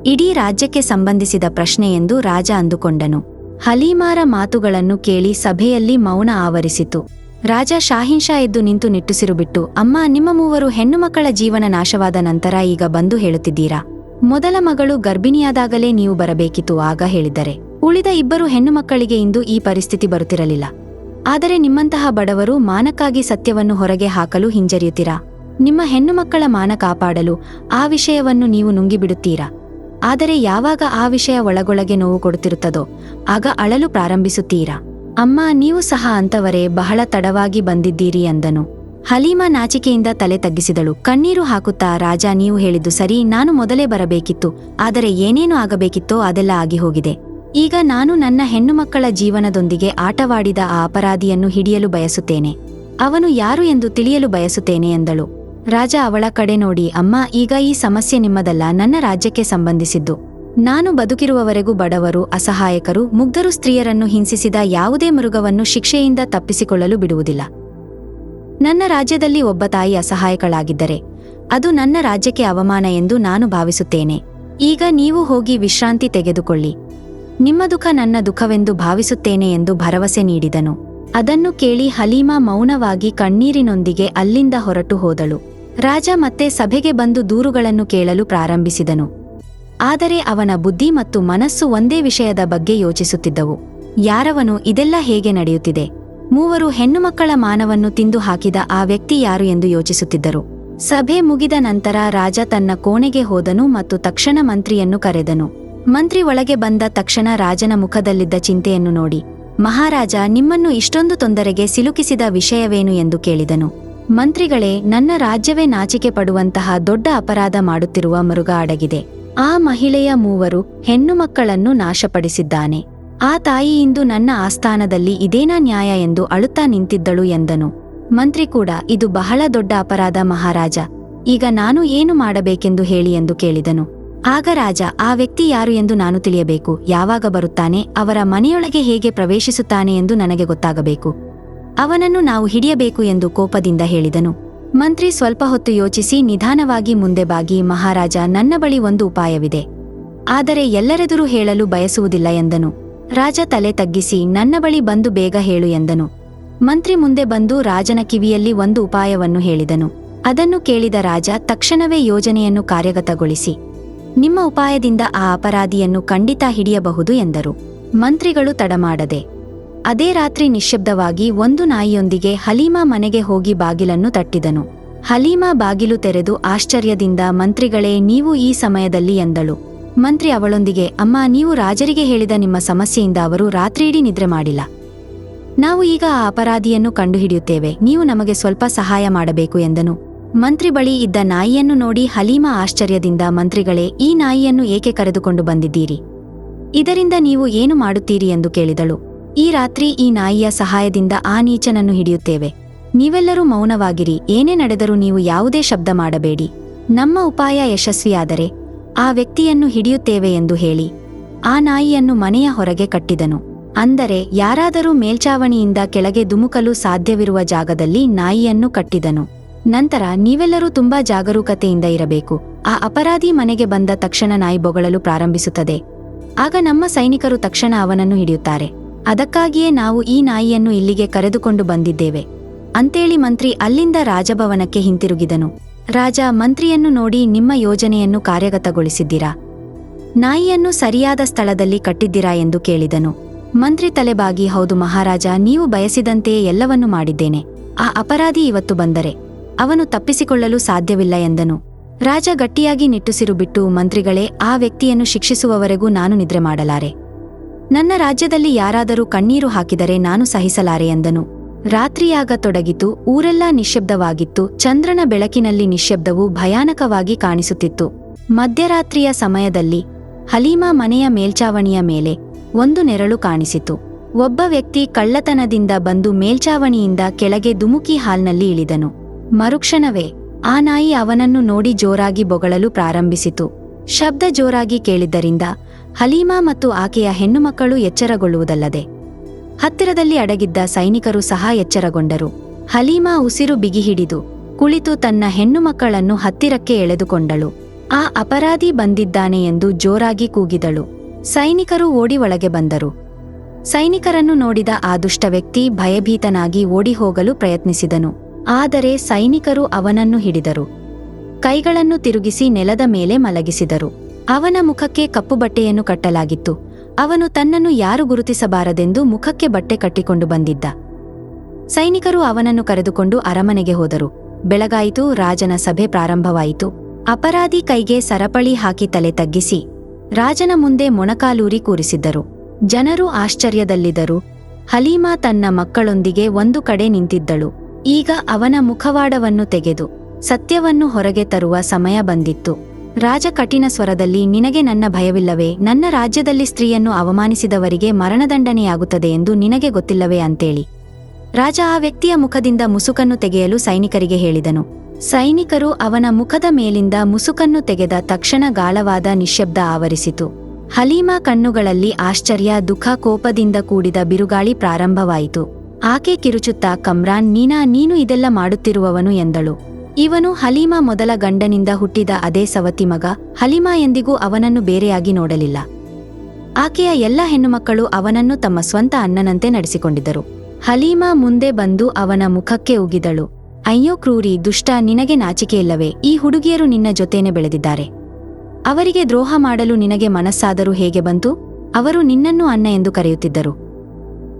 ಇಡೀ ರಾಜ್ಯಕ್ಕೆ ಸಂಬಂಧಿಸಿದ ಪ್ರಶ್ನೆ ಎಂದು ರಾಜ ಅಂದುಕೊಂಡನು. ಹಲೀಮಾರ ಮಾತುಗಳನ್ನು ಕೇಳಿ ಸಭೆಯಲ್ಲಿ ಮೌನ ಆವರಿಸಿತು. ರಾಜ ಶಾಹಿನ್ ಶಾ ಎದ್ದು ನಿಂತು ನಿಟ್ಟುಸಿರು ಬಿಟ್ಟು ಅಮ್ಮ, ನಿಮ್ಮ ಮೂವರು ಹೆಣ್ಣು ಮಕ್ಕಳ ಜೀವನ ನಾಶವಾದ ನಂತರ ಈಗ ಬಂದು ಹೇಳುತ್ತಿದ್ದೀರಾ? ಮೊದಲ ಮಗಳು ಗರ್ಭಿಣಿಯಾದಾಗಲೇ ನೀವು ಬರಬೇಕಿತ್ತು, ಆಗ ಹೇಳಿದರೆ. ಉಳಿದ ಇಬ್ಬರು ಹೆಣ್ಣು ಮಕ್ಕಳಿಗೆ ಇಂದು ಈ ಪರಿಸ್ಥಿತಿ ಬರುತ್ತಿರಲಿಲ್ಲ. ಆದರೆ ನಿಮ್ಮಂತಹ ಬಡವರು ಮಾನಕ್ಕಾಗಿ ಸತ್ಯವನ್ನು ಹೊರಗೆ ಹಾಕಲು ಹಿಂಜರಿಯುತ್ತೀರಾ? ನಿಮ್ಮ ಹೆಣ್ಣು ಮಕ್ಕಳ ಮಾನ ಕಾಪಾಡಲು ಆ ವಿಷಯವನ್ನು ನೀವು ನುಂಗಿಬಿಡುತ್ತೀರಾ? ಆದರೆ ಯಾವಾಗ ಆ ವಿಷಯ ಒಳಗೊಳಗೆ ನೋವು ಕೊಡುತ್ತಿರುತ್ತದೋ, ಆಗ ಅಳಲು ಪ್ರಾರಂಭಿಸುತ್ತೀರಾ? ಅಮ್ಮ, ನೀವು ಸಹ ಅಂತವರೇ ಬಹಳ ತಡವಾಗಿ ಬಂದಿದ್ದೀರಿ ಅಂದನು. ಹಲೀಮಾ ನಾಚಿಕೆಯಿಂದ ತಲೆ ತಗ್ಗಿಸಿದಳು. ಕಣ್ಣೀರು ಹಾಕುತ್ತಾ, ರಾಜ, ನೀವು ಹೇಳಿದ್ದು ಸರಿ, ನಾನು ಮೊದಲೇ ಬರಬೇಕಿತ್ತು, ಆದರೆ ಏನೇನು ಆಗಬೇಕಿತ್ತೋ ಅದೆಲ್ಲ ಆಗಿ ಹೋಗಿದೆ. ಈಗ ನಾನು ನನ್ನ ಹೆಣ್ಣು ಮಕ್ಕಳ ಜೀವನದೊಂದಿಗೆ ಆಟವಾಡಿದ ಆ ಅಪರಾಧಿಯನ್ನು ಹಿಡಿಯಲು ಬಯಸುತ್ತೇನೆ. ಅವನು ಯಾರು ಎಂದು ತಿಳಿಯಲು ಬಯಸುತ್ತೇನೆ ಎಂದಳು. ರಾಜ ಅವಳ ಕಡೆ ನೋಡಿ, ಅಮ್ಮ, ಈಗ ಈ ಸಮಸ್ಯೆ ನಿಮ್ಮದಲ್ಲ, ನನ್ನ ರಾಜ್ಯಕ್ಕೆ ಸಂಬಂಧಿಸಿದ್ದು. ನಾನು ಬದುಕಿರುವವರೆಗೂ ಬಡವರು, ಅಸಹಾಯಕರು, ಮುಗ್ಧರು ಸ್ತ್ರೀಯರನ್ನು ಹಿಂಸಿಸಿದ ಯಾವುದೇ ಮೃಗವನ್ನು ಶಿಕ್ಷೆಯಿಂದ ತಪ್ಪಿಸಿಕೊಳ್ಳಲು ಬಿಡುವುದಿಲ್ಲ. ನನ್ನ ರಾಜ್ಯದಲ್ಲಿ ಒಬ್ಬ ತಾಯಿ ಅಸಹಾಯಕಳಾಗಿದ್ದರೆ, ಅದು ನನ್ನ ರಾಜ್ಯಕ್ಕೆ ಅವಮಾನ ಎಂದು ನಾನು ಭಾವಿಸುತ್ತೇನೆ. ಈಗ ನೀವು ಹೋಗಿ ವಿಶ್ರಾಂತಿ ತೆಗೆದುಕೊಳ್ಳಿ. ನಿಮ್ಮ ದುಃಖ ನನ್ನ ದುಃಖವೆಂದು ಭಾವಿಸುತ್ತೇನೆ ಎಂದು ಭರವಸೆ ನೀಡಿದನು. ಅದನ್ನು ಕೇಳಿ ಹಲೀಮಾ ಮೌನವಾಗಿ ಕಣ್ಣೀರಿನೊಂದಿಗೆ ಅಲ್ಲಿಂದ ಹೊರಟು ಹೋದಳು. ರಾಜ ಮತ್ತೆ ಸಭೆಗೆ ಬಂದು ದೂರುಗಳನ್ನು ಕೇಳಲು ಪ್ರಾರಂಭಿಸಿದನು. ಆದರೆ ಅವನ ಬುದ್ಧಿ ಮತ್ತು ಮನಸ್ಸು ಒಂದೇ ವಿಷಯದ ಬಗ್ಗೆ ಯೋಚಿಸುತ್ತಿದ್ದವು. ಯಾರವನು ಇದೆಲ್ಲ ಹೇಗೆ ನಡೆಯುತ್ತಿದೆ? ಮೂವರು ಹೆಣ್ಣುಮಕ್ಕಳ ಮಾನವನ್ನು ತಿಂದು ಹಾಕಿದ ಆ ವ್ಯಕ್ತಿ ಯಾರು ಎಂದು ಯೋಚಿಸುತ್ತಿದ್ದರು. ಸಭೆ ಮುಗಿದ ನಂತರ ರಾಜ ತನ್ನ ಕೋಣೆಗೆ ಹೋದನು ಮತ್ತು ತಕ್ಷಣ ಮಂತ್ರಿಯನ್ನು ಕರೆದನು. ಮಂತ್ರಿ ಒಳಗೆ ಬಂದ ತಕ್ಷಣ ರಾಜನ ಮುಖದಲ್ಲಿದ್ದ ಚಿಂತೆಯನ್ನು ನೋಡಿ. ಮಹಾರಾಜ, ನಿಮ್ಮನ್ನು ಇಷ್ಟೊಂದು ತೊಂದರೆಗೆ ಸಿಲುಕಿಸಿದ ವಿಷಯವೇನು ಎಂದು ಕೇಳಿದನು. ಮಂತ್ರಿಗಳೇ, ನನ್ನ ರಾಜ್ಯವೇ ನಾಚಿಕೆ ಪಡುವಂತಹ ದೊಡ್ಡ ಅಪರಾಧ ಮಾಡುತ್ತಿರುವ ಮೃಗ ಅಡಗಿದೆ. ಆ ಮಹಿಳೆಯ ಮೂವರು ಹೆಣ್ಣು ಮಕ್ಕಳನ್ನು ನಾಶಪಡಿಸಿದ್ದಾನೆ. ಆ ತಾಯಿ ಇಂದು ನನ್ನ ಆಸ್ಥಾನದಲ್ಲಿ ಇದೇನಾ ನ್ಯಾಯ ಎಂದು ಅಳುತ್ತಾ ನಿಂತಿದ್ದಳು ಎಂದನು. ಮಂತ್ರಿ ಕೂಡ, ಇದು ಬಹಳ ದೊಡ್ಡ ಅಪರಾಧ ಮಹಾರಾಜ. ಈಗ ನಾನು ಏನು ಮಾಡಬೇಕೆಂದು ಹೇಳಿ ಎಂದು ಕೇಳಿದನು. ಆಗ ರಾಜ, ಆ ವ್ಯಕ್ತಿ ಯಾರು ಎಂದು ನಾನು ತಿಳಿಯಬೇಕು. ಯಾವಾಗ ಬರುತ್ತಾನೆ, ಅವರ ಮನೆಯೊಳಗೆ ಹೇಗೆ ಪ್ರವೇಶಿಸುತ್ತಾನೆ ಎಂದು ನನಗೆ ಗೊತ್ತಾಗಬೇಕು. ಅವನನ್ನು ನಾವು ಹಿಡಿಯಬೇಕು ಎಂದು ಕೋಪದಿಂದ ಹೇಳಿದನು. ಮಂತ್ರಿ ಸ್ವಲ್ಪ ಹೊತ್ತು ಯೋಚಿಸಿ ನಿಧಾನವಾಗಿ ಮುಂದೆ ಬಾಗಿ, ಮಹಾರಾಜ, ನನ್ನ ಬಳಿ ಒಂದು ಉಪಾಯವಿದೆ. ಆದರೆ ಎಲ್ಲರೆದುರು ಹೇಳಲು ಬಯಸುವುದಿಲ್ಲ ಎಂದನು. ರಾಜ ತಲೆ ತಗ್ಗಿಸಿ, ನನ್ನ ಬಳಿ ಬಂದು ಬೇಗ ಹೇಳು ಎಂದನು. ಮಂತ್ರಿ ಮುಂದೆ ಬಂದು ರಾಜನ ಕಿವಿಯಲ್ಲಿ ಒಂದು ಉಪಾಯವನ್ನು ಹೇಳಿದನು. ಅದನ್ನು ಕೇಳಿದ ರಾಜ, ತಕ್ಷಣವೇ ಯೋಜನೆಯನ್ನು ಕಾರ್ಯಗತಗೊಳಿಸಿ. ನಿಮ್ಮ ಉಪಾಯದಿಂದ ಆ ಅಪರಾಧಿಯನ್ನು ಖಂಡಿತ ಹಿಡಿಯಬಹುದು ಎಂದರು. ಮಂತ್ರಿಗಳು ತಡಮಾಡದೆ. ಅದೇ ರಾತ್ರಿ ನಿಶ್ಶಬ್ದವಾಗಿ ಒಂದು ನಾಯಿಯೊಂದಿಗೆ ಹಲೀಮಾ ಮನೆಗೆ ಹೋಗಿ ಬಾಗಿಲನ್ನು ತಟ್ಟಿದನು. ಹಲೀಮಾ ಬಾಗಿಲು ತೆರೆದು ಆಶ್ಚರ್ಯದಿಂದ ಮಂತ್ರಿಗಳೇ ನೀವು ಈ ಸಮಯದಲ್ಲಿ ಎಂದಳು. ಮಂತ್ರಿ ಅವಳೊಂದಿಗೆ, ಅಮ್ಮ ನೀವು ರಾಜರಿಗೆ ಹೇಳಿದ ನಿಮ್ಮ ಸಮಸ್ಯೆಯಿಂದ ಅವರು ರಾತ್ರಿಯಿಡೀ ನಿದ್ರೆ ಮಾಡಿಲ್ಲ. ನಾವು ಈಗ ಆ ಅಪರಾಧಿಯನ್ನು ಕಂಡುಹಿಡಿಯುತ್ತೇವೆ, ನೀವು ನಮಗೆ ಸ್ವಲ್ಪ ಸಹಾಯ ಮಾಡಬೇಕು ಎಂದನು. ಮಂತ್ರಿ ಬಳಿ ಇದ್ದ ನಾಯಿಯನ್ನು ನೋಡಿ ಹಲೀಮಾ ಆಶ್ಚರ್ಯದಿಂದ, ಮಂತ್ರಿಗಳೇ, ಈ ನಾಯಿಯನ್ನು ಏಕೆ ಕರೆದುಕೊಂಡು ಬಂದಿದ್ದೀರಿ? ಇದರಿಂದ ನೀವು ಏನು ಮಾಡುತ್ತೀರಿ? ಎಂದು ಕೇಳಿದಳು. ಈ ರಾತ್ರಿ ಈ ನಾಯಿಯ ಸಹಾಯದಿಂದ ಆ ನೀಚನನ್ನು ಹಿಡಿಯುತ್ತೇವೆ. ನೀವೆಲ್ಲರೂ ಮೌನವಾಗಿರಿ. ಏನೇ ನಡೆದರೂ ನೀವು ಯಾವುದೇ ಶಬ್ದ ಮಾಡಬೇಡಿ. ನಮ್ಮ ಉಪಾಯ ಯಶಸ್ವಿಯಾದರೆ ಆ ವ್ಯಕ್ತಿಯನ್ನು ಹಿಡಿಯುತ್ತೇವೆ ಎಂದು ಹೇಳಿ. ಆ ನಾಯಿಯನ್ನು ಮನೆಯ ಹೊರಗೆ ಕಟ್ಟಿದನು. ಅಂದರೆ, ಯಾರಾದರೂ ಮೇಲ್ಚಾವಣಿಯಿಂದ ಕೆಳಗೆ ಧುಮುಕಲು ಸಾಧ್ಯವಿರುವ ಜಾಗದಲ್ಲಿ ನಾಯಿಯನ್ನು ಕಟ್ಟಿದನು. ನಂತರ ನೀವೆಲ್ಲರೂ ತುಂಬಾ ಜಾಗರೂಕತೆಯಿಂದ ಇರಬೇಕು. ಆ ಅಪರಾಧಿ ಮನೆಗೆ ಬಂದ ತಕ್ಷಣ ನಾಯಿ ಬೊಗಳಲು ಪ್ರಾರಂಭಿಸುತ್ತದೆ. ಆಗ ನಮ್ಮ ಸೈನಿಕರು ತಕ್ಷಣ ಅವನನ್ನು ಹಿಡಿಯುತ್ತಾರೆ. ಅದಕ್ಕಾಗಿಯೇ ನಾವು ಈ ನಾಯಿಯನ್ನು ಇಲ್ಲಿಗೆ ಕರೆದುಕೊಂಡು ಬಂದಿದ್ದೇವೆ. ಅಂತೇಳಿ ಮಂತ್ರಿ ಅಲ್ಲಿಂದ ರಾಜಭವನಕ್ಕೆ ಹಿಂತಿರುಗಿದನು. ರಾಜ, ಮಂತ್ರಿಯನ್ನು ನೋಡಿ ನಿಮ್ಮ ಯೋಜನೆಯನ್ನು ಕಾರ್ಯಗತಗೊಳಿಸಿದ್ದೀರಾ? ನಾಯಿಯನ್ನು ಸರಿಯಾದ ಸ್ಥಳದಲ್ಲಿ ಕಟ್ಟಿದ್ದೀರಾ ಎಂದು ಕೇಳಿದನು. ಮಂತ್ರಿ ತಲೆಬಾಗಿ, ಹೌದು ಮಹಾರಾಜ, ನೀವು ಬಯಸಿದಂತೆಯೇ ಎಲ್ಲವನ್ನೂ ಮಾಡಿದ್ದೇನೆ. ಆ ಅಪರಾಧಿ ಇವತ್ತು ಬಂದರೆ ಅವನು ತಪ್ಪಿಸಿಕೊಳ್ಳಲು ಸಾಧ್ಯವಿಲ್ಲ ಎಂದನು. ರಾಜ ಗಟ್ಟಿಯಾಗಿ ನಿಟ್ಟುಸಿರು ಬಿಟ್ಟು ಮಂತ್ರಿಗಳೇ, ಆ ವ್ಯಕ್ತಿಯನ್ನು ಶಿಕ್ಷಿಸುವವರೆಗೂ ನಾನು ನಿದ್ರೆ ಮಾಡಲಾರೆ. ನನ್ನ ರಾಜ್ಯದಲ್ಲಿ ಯಾರಾದರೂ ಕಣ್ಣೀರು ಹಾಕಿದರೆ ನಾನು ಸಹಿಸಲಾರೆ ಎಂದನು. ರಾತ್ರಿಯಾಗ ತೊಡಗಿತು, ಊರೆಲ್ಲ ನಿಶ್ಶಬ್ದವಾಗಿತ್ತು ಚಂದ್ರನ ಬೆಳಕಿನಲ್ಲಿ ನಿಶ್ಶಬ್ದವು ಭಯಾನಕವಾಗಿ ಕಾಣಿಸುತ್ತಿತ್ತು. ಮಧ್ಯರಾತ್ರಿಯ ಸಮಯದಲ್ಲಿ, ಹಲೀಮಾ ಮನೆಯ ಮೇಲ್ಚಾವಣಿಯ ಮೇಲೆ ಒಂದು ನೆರಳು ಕಾಣಿಸಿತು. ಒಬ್ಬ ವ್ಯಕ್ತಿ ಕಳ್ಳತನದಿಂದ ಬಂದು ಮೇಲ್ಚಾವಣಿಯಿಂದ ಕೆಳಗೆ ದುಮುಕಿ ಹಾಲ್ನಲ್ಲಿ ಇಳಿದನು. ಮರುಕ್ಷಣವೇ, ಆ ನಾಯಿ ಅವನನ್ನು ನೋಡಿ ಜೋರಾಗಿ ಬೊಗಳಲು ಪ್ರಾರಂಭಿಸಿತು. ಶಬ್ದ ಜೋರಾಗಿ ಕೇಳಿದ್ದರಿಂದ ಹಲೀಮಾ ಮತ್ತು ಆಕೆಯ ಹೆಣ್ಣುಮಕ್ಕಳು ಎಚ್ಚರಗೊಳ್ಳುವುದಲ್ಲದೆ. ಹತ್ತಿರದಲ್ಲಿ ಅಡಗಿದ್ದ ಸೈನಿಕರು ಸಹ ಎಚ್ಚರಗೊಂಡರು. ಹಲೀಮಾ ಉಸಿರು ಬಿಗಿಹಿಡಿದು ಕುಳಿತು ತನ್ನ ಹೆಣ್ಣುಮಕ್ಕಳನ್ನು ಹತ್ತಿರಕ್ಕೆ ಎಳೆದುಕೊಂಡಳು. ಆ ಅಪರಾಧಿ ಬಂದಿದ್ದಾನೆ ಎಂದು ಜೋರಾಗಿ ಕೂಗಿದಳು. ಸೈನಿಕರು ಓಡಿ ಒಳಗೆ ಬಂದರು. ಸೈನಿಕರನ್ನು ನೋಡಿದ ಆ ದುಷ್ಟ ವ್ಯಕ್ತಿ ಭಯಭೀತನಾಗಿ ಓಡಿಹೋಗಲು ಪ್ರಯತ್ನಿಸಿದನು. ಆದರೆ ಸೈನಿಕರು ಅವನನ್ನು ಹಿಡಿದರು. ಕೈಗಳನ್ನು ತಿರುಗಿಸಿ ನೆಲದ ಮೇಲೆ ಮಲಗಿಸಿದರು. ಅವನ ಮುಖಕ್ಕೆ ಕಪ್ಪು ಬಟ್ಟೆಯನ್ನು ಕಟ್ಟಲಾಗಿತ್ತು. ಅವನು ತನ್ನನ್ನು ಯಾರು ಗುರುತಿಸಬಾರದೆಂದು ಮುಖಕ್ಕೆ ಬಟ್ಟೆ ಕಟ್ಟಿಕೊಂಡು ಬಂದಿದ್ದ. ಸೈನಿಕರು ಅವನನ್ನು ಕರೆದುಕೊಂಡು ಅರಮನೆಗೆ ಹೋದರು. ಬೆಳಗಾಯಿತು, ರಾಜನ ಸಭೆ ಪ್ರಾರಂಭವಾಯಿತು. ಅಪರಾಧಿ ಕೈಗೆ ಸರಪಳಿ ಹಾಕಿ ತಲೆ ತಗ್ಗಿಸಿ, ರಾಜನ ಮುಂದೆ ಮೊಣಕಾಲೂರಿ ಕೂರಿಸಿದ್ದರು. ಜನರು ಆಶ್ಚರ್ಯದಲ್ಲಿದ್ದರು. ಹಲೀಮಾ ತನ್ನ ಮಕ್ಕಳೊಂದಿಗೆ ಒಂದು ಕಡೆ ನಿಂತಿದ್ದಳು. ಈಗ ಅವನ ಮುಖವಾಡವನ್ನು ತೆಗೆದು ಸತ್ಯವನ್ನು ಹೊರಗೆ ತರುವ ಸಮಯ ಬಂದಿತ್ತು. ರಾಜ ಕಠಿಣ ಸ್ವರದಲ್ಲಿ, ನಿನಗೆ ನನ್ನ ಭಯವಿಲ್ಲವೇ? ನನ್ನ ರಾಜ್ಯದಲ್ಲಿ ಸ್ತ್ರೀಯನ್ನು ಅವಮಾನಿಸಿದವರಿಗೆ ಮರಣದಂಡನೆಯಾಗುತ್ತದೆ ಎಂದು ನಿನಗೆ ಗೊತ್ತಿಲ್ಲವೇ? ಅಂತೇಳಿ. ರಾಜ ಆ ವ್ಯಕ್ತಿಯ ಮುಖದಿಂದ ಮುಸುಕನ್ನು ತೆಗೆಯಲು ಸೈನಿಕರಿಗೆ ಹೇಳಿದನು. ಸೈನಿಕರು ಅವನ ಮುಖದ ಮೇಲಿಂದ ಮುಸುಕನ್ನು ತೆಗೆದ ತಕ್ಷಣ ಗಾಳವಾದ ನಿಶ್ಶಬ್ದ ಆವರಿಸಿತು. ಹಲೀಮಾ ಕಣ್ಣುಗಳಲ್ಲಿ ಆಶ್ಚರ್ಯ, ದುಃಖ, ಕೋಪದಿಂದ ಕೂಡಿದ ಬಿರುಗಾಳಿ ಪ್ರಾರಂಭವಾಯಿತು. ಆಕೆ ಕಿರುಚುತ್ತಾ, ಕಮ್ರಾನ್, ನೀನಾ, ನೀನು ಇದೆಲ್ಲ ಮಾಡುತ್ತಿರುವವನು ಎಂದಳು. ಇವನು ಹಲೀಮಾ ಮೊದಲ ಗಂಡನಿಂದ ಹುಟ್ಟಿದ ಅದೇ ಸವತಿ ಮಗ, ಹಲೀಮಾ ಎಂದಿಗೂ ಅವನನ್ನು ಬೇರೆಯಾಗಿ ನೋಡಲಿಲ್ಲ. ಆಕೆಯ ಎಲ್ಲ ಹೆಣ್ಣುಮಕ್ಕಳು ಅವನನ್ನು ತಮ್ಮ ಸ್ವಂತ ಅಣ್ಣನಂತೆ ನಡೆಸಿಕೊಂಡಿದ್ದರು. ಹಲೀಮಾ ಮುಂದೆ ಬಂದು ಅವನ ಮುಖಕ್ಕೆ ಉಗಿದಳು. ಅಯ್ಯೋ ಕ್ರೂರಿ, ದುಷ್ಟ, ನಿನಗೆ ನಾಚಿಕೆಯಿಲ್ಲವೇ ಈ ಹುಡುಗಿಯರು ನಿನ್ನ ಜೊತೇನೆ ಬೆಳೆದಿದ್ದಾರೆ. ಅವರಿಗೆ ದ್ರೋಹ ಮಾಡಲು ನಿನಗೆ ಮನಸ್ಸಾದರೂ ಹೇಗೆ ಬಂತು? ಅವರು ನಿನ್ನನ್ನು ಅಣ್ಣ ಎಂದು ಕರೆಯುತ್ತಿದ್ದರು.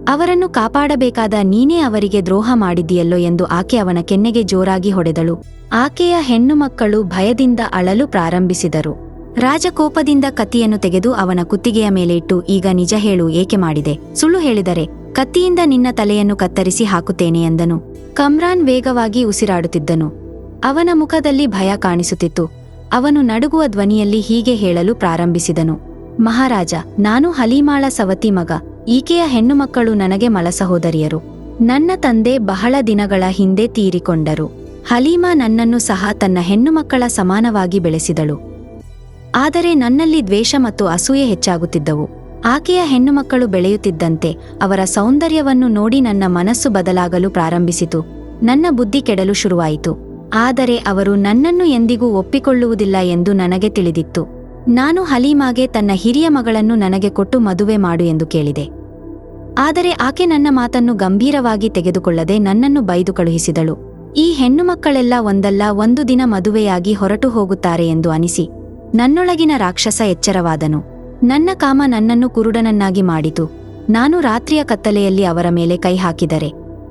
ಅವರನ್ನು ಕಾಪಾಡಬೇಕಾದ ನೀನೇ ಅವರಿಗೆ ದ್ರೋಹ ಮಾಡಿದ್ದೀಯಲ್ಲೋ ಎಂದು ಆಕೆ ಅವನ ಕೆನ್ನೆಗೆ ಜೋರಾಗಿ ಹೊಡೆದಳು. ಆಕೆಯ ಹೆಣ್ಣು ಮಕ್ಕಳು ಭಯದಿಂದ ಅಳಲು ಪ್ರಾರಂಭಿಸಿದರು. ರಾಜಕೋಪದಿಂದ ಕತ್ತಿಯನ್ನು ತೆಗೆದು ಅವನ ಕುತ್ತಿಗೆಯ ಮೇಲೆ ಇಟ್ಟು, ಈಗ ನಿಜ ಹೇಳು, ಏಕೆ ಮಾಡಿದೆ? ಸುಳ್ಳು ಹೇಳಿದರೆ, ಕತ್ತಿಯಿಂದ ನಿನ್ನ ತಲೆಯನ್ನು ಕತ್ತರಿಸಿ ಹಾಕುತ್ತೇನೆ ಎಂದನು. ಕಮ್ರಾನ್ ವೇಗವಾಗಿ ಉಸಿರಾಡುತ್ತಿದ್ದನು. ಅವನ ಮುಖದಲ್ಲಿ ಭಯ ಕಾಣಿಸುತ್ತಿತ್ತು. ಅವನು ನಡುಗುವ ಧ್ವನಿಯಲ್ಲಿ ಹೀಗೆ ಹೇಳಲು ಪ್ರಾರಂಭಿಸಿದನು. ಮಹಾರಾಜ, ನಾನು ಹಲೀಮಾಳ ಸವತಿ ಮಗ. ಈಕೆಯ ಹೆಣ್ಣುಮಕ್ಕಳು ನನಗೆ ಮಲಸಹೋದರಿಯರು ನನ್ನ ತಂದೆ ಬಹಳ ದಿನಗಳ ಹಿಂದೆ ತೀರಿಕೊಂಡರು. ಹಲೀಮಾ ನನ್ನನ್ನು ಸಹ ತನ್ನ ಹೆಣ್ಣುಮಕ್ಕಳ ಸಮಾನವಾಗಿ ಬೆಳೆಸಿದಳು. ಆದರೆ ನನ್ನಲ್ಲಿ ದ್ವೇಷ ಮತ್ತು ಅಸೂಯೆ ಹೆಚ್ಚಾಗುತ್ತಿದ್ದವು. ಆಕೆಯ ಹೆಣ್ಣುಮಕ್ಕಳು ಬೆಳೆಯುತ್ತಿದ್ದಂತೆ ಅವರ ಸೌಂದರ್ಯವನ್ನು ನೋಡಿ ನನ್ನ ಮನಸ್ಸು ಬದಲಾಗಲು ಪ್ರಾರಂಭಿಸಿತು. ನನ್ನ ಬುದ್ಧಿ ಕೆಡಲು ಶುರುವಾಯಿತು. ಆದರೆ ಅವರು ನನ್ನನ್ನು ಎಂದಿಗೂ ಒಪ್ಪಿಕೊಳ್ಳುವುದಿಲ್ಲ ಎಂದು ನನಗೆ ತಿಳಿದಿತ್ತು. ನಾನು ಹಲೀಮಾಗೆ ತನ್ನ ಹಿರಿಯ ಮಗಳನ್ನು ನನಗೆ ಕೊಟ್ಟು ಮದುವೆ ಮಾಡು ಎಂದು ಕೇಳಿದೆ. ಆದರೆ ಆಕೆ ನನ್ನ ಮಾತನ್ನು ಗಂಭೀರವಾಗಿ ತೆಗೆದುಕೊಳ್ಳದೆ ನನ್ನನ್ನು ಬೈದು ಕಳುಹಿಸಿದಳು. ಈ ಹೆಣ್ಣು ಮಕ್ಕಳೆಲ್ಲ ಒಂದಲ್ಲ, ಒಂದು ದಿನ ಮದುವೆಯಾಗಿ ಹೊರಟು ಹೋಗುತ್ತಾರೆ ಎಂದು ಅನಿಸಿ. ನನ್ನೊಳಗಿನ ರಾಕ್ಷಸ ಎಚ್ಚರವಾದನು. ನನ್ನ ಕಾಮ ನನ್ನನ್ನು ಕುರುಡನನ್ನಾಗಿ ಮಾಡಿತು. ನಾನು ರಾತ್ರಿಯ ಕತ್ತಲೆಯಲ್ಲಿ ಅವರ ಮೇಲೆ ಕೈ ಹಾಕಿದರೆ